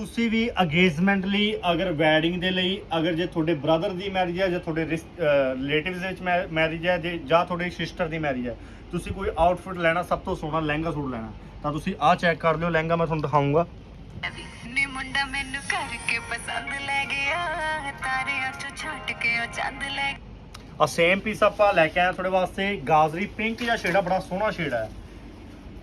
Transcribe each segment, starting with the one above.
ਤੁਸੀਂ ਵੀ ਅਗੇਜਮੈਂਟ ਲਈ ਅਗਰ ਵੈਡਿੰਗ ਦੇ ਲਈ ਅਗਰ ਜੇ ਤੁਹਾਡੇ ਬ੍ਰਦਰ ਦੀ ਮੈਰਿਜ ਹੈ ਜਾਂ ਤੁਹਾਡੇ ਰਿਲੇਟਿਵਸ ਵਿੱਚ ਮੈਰਿਜ ਹੈ ਜੇ ਜਾਂ ਤੁਹਾਡੀ ਸਿਸਟਰ ਦੀ ਮੈਰਿਜ ਹੈ ਤੁਸੀਂ ਕੋਈ ਆਊਟਫਿਟ ਲੈਣਾ ਸਭ ਤੋਂ ਸੋਹਣਾ ਲਹਿੰਗਾ ਸੂਟ ਲੈਣਾ। ਤਾਂ ਤੁਸੀਂ ਆਹ ਚੈੱਕ ਕਰ ਲਿਓ ਲਹਿੰਗਾ ਮੈਂ ਤੁਹਾਨੂੰ ਦਿਖਾਊਂਗਾ। ਨੀ ਮੁੰਡਾ ਮੈਨੂੰ ਕਰਕੇ ਪਸੰਦ ਲੈ ਗਿਆ ਤਾਰਿਆਂ ਚੋਂ ਛੱਡ ਕੇ ਉਹ ਚੰਦ ਲੈ ਆ ਸੇਮ ਪੀਸ ਆਪਾਂ ਲੈ ਕੇ ਆਏ ਤੁਹਾਡੇ ਵਾਸਤੇ ਗਾਜ਼ਰੀ ਪਿੰਕ ਜਾਂ ਸ਼ੇਡ ਆ ਬੜਾ ਸੋਹਣਾ ਸ਼ੇਡ ਹੈ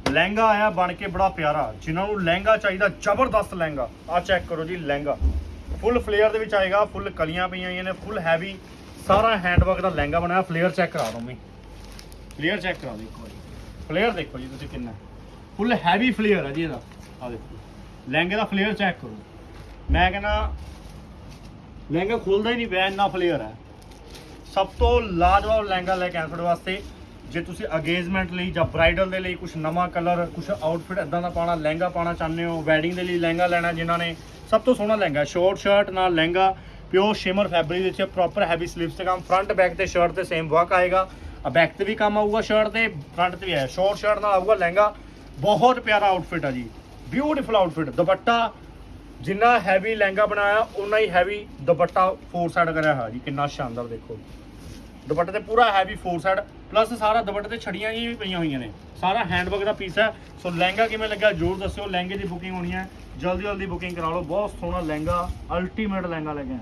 ਲਹਿੰਗਾ ਆਇਆ, ਬਣ ਕੇ ਬੜਾ ਪਿਆਰਾ। ਜਿਨ੍ਹਾਂ ਨੂੰ ਲਹਿੰਗਾ ਚਾਹੀਦਾ, ਜ਼ਬਰਦਸਤ ਲਹਿੰਗਾ। ਆ ਚੈੱਕ ਕਰੋ ਜੀ, ਲਹਿੰਗਾ। ਫੁੱਲ ਫਲੇਅਰ ਦੇ ਵਿੱਚ ਆਏਗਾ ਫੁੱਲ ਕਲੀਆਂ ਪਈਆਂ ਹੋਈਆਂ ਨੇ ਫੁੱਲ ਹੈਵੀ ਸਾਰਾ ਹੈਂਡਵਰਕ ਦਾ ਲਹਿੰਗਾ ਬਣਾਇਆ। ਫਲੇਅਰ ਚੈੱਕ ਕਰਾ ਦੋ ਮੈਂ ਫਲੇਅਰ ਚੈੱਕ ਕਰਾ ਦਿਓ ਇੱਕ ਵਾਰੀ। ਫਲੇਅਰ ਦੇਖੋ ਜੀ ਤੁਸੀਂ ਕਿੰਨਾ। ਫੁੱਲ ਹੈਵੀ ਫਲੇਅਰ ਹੈ ਜੀ ਇਹਦਾ। ਆ ਦੇਖੋ। ਲਹਿੰਗੇ ਦਾ ਫਲੇਅਰ ਚੈੱਕ ਕਰੋ। ਮੈਂ ਕਹਿੰਦਾ, ਲਹਿੰਗਾ ਖੁੱਲਦਾ ਹੀ ਨਹੀਂ ਪਿਆ, ਇੰਨਾ ਫਲੇਅਰ ਹੈ ਸਭ ਤੋਂ ਲਾਜਵਾਬ ਲਹਿੰਗਾ ਲੈ ਕੇ ਆਇਆ ਤੁਹਾਡੇ ਵਾਸਤੇ। ਜੇ ਤੁਸੀਂ ਅਗੇਜਮੈਂਟ ਲਈ ਜਾਂ ਬ੍ਰਾਈਡਲ ਦੇ ਲਈ ਕੁਝ ਨਵਾਂ ਕਲਰ ਕੁਝ ਆਊਟਫਿਟ ਇਦਾਂ ਦਾ ਪਾਣਾ ਲਹਿੰਗਾ ਪਾਣਾ ਚਾਹੁੰਦੇ ਹੋ ਵੈਡਿੰਗ ਦੇ ਲਈ ਲਹਿੰਗਾ ਲੈਣਾ ਜਿਨ੍ਹਾਂ ਨੇ, ਸਭ ਤੋਂ ਸੋਹਣਾ ਲਹਿੰਗਾ ਸ਼ੋਰਟ ਸ਼ਰਟ ਨਾਲ ਲਹਿੰਗਾ ਪਿਓਰ ਸ਼ਿਮਰ ਫੈਬਰਿਕ ਵਿੱਚ ਪ੍ਰੋਪਰ ਹੈਵੀ ਸਲੀਵਸ ਤੇ ਕੰਮ ਫਰੰਟ ਬੈਕ ਤੇ ਸ਼ਰਟ ਤੇ ਸੇਮ ਵਰਕ ਆਏਗਾ। ਆ ਬੈਕ ਤੇ ਵੀ ਕੰਮ ਆਊਗਾ ਸ਼ਰਟ ਤੇ ਫਰੰਟ ਤੇ ਵੀ ਹੈ ਸ਼ੋਰਟ ਸ਼ਰਟ ਨਾਲ ਆਊਗਾ ਲਹਿੰਗਾ। ਬਹੁਤ ਪਿਆਰਾ ਆਊਟਫਿਟ ਆ ਜੀ ਬਿਊਟੀਫੁਲ ਆਊਟਫਿਟ ਦੁਪੱਟਾ ਜਿੰਨਾ ਹੈਵੀ ਲਹਿੰਗਾ ਬਣਾਇਆ ਉਨਾ ਹੀ ਹੈਵੀ ਦੁਪੱਟਾ ਫੋਰ ਸਾਈਡ ਕਰਿਆ ਹੋਇਆ ਜੀ, ਕਿੰਨਾ ਸ਼ਾਨਦਾਰ ਦੇਖੋ। ਦੁਪੱਟੇ ਤੇ ਪੂਰਾ ਹੈਵੀ ਫੋਰ ਸਾਈਡ ਪਲੱਸ ਸਾਰਾ ਦੁਪੱਟੇ ਤੇ ਛੜੀਆਂ ਜੀ ਵੀ ਪਈਆਂ ਹੋਈਆਂ ਨੇ। ਸਾਰਾ ਹੈਂਡਬੈਗ ਦਾ ਪੀਸ ਹੈ। ਸੋ ਲਹਿੰਗਾ ਕਿਵੇਂ ਲੱਗਾ ਜੋਰ ਦੱਸਿਓ। ਲਹਿੰਗੇ ਦੀ ਬੁਕਿੰਗ ਹੋਣੀ ਹੈ। ਜਲਦੀ ਜਲਦੀ ਬੁਕਿੰਗ ਕਰਾ ਲਓ। ਬਹੁਤ ਸੋਹਣਾ ਲਹਿੰਗਾ ਅਲਟੀਮੇਟ ਲਹਿੰਗਾ ਲੈ ਕੇ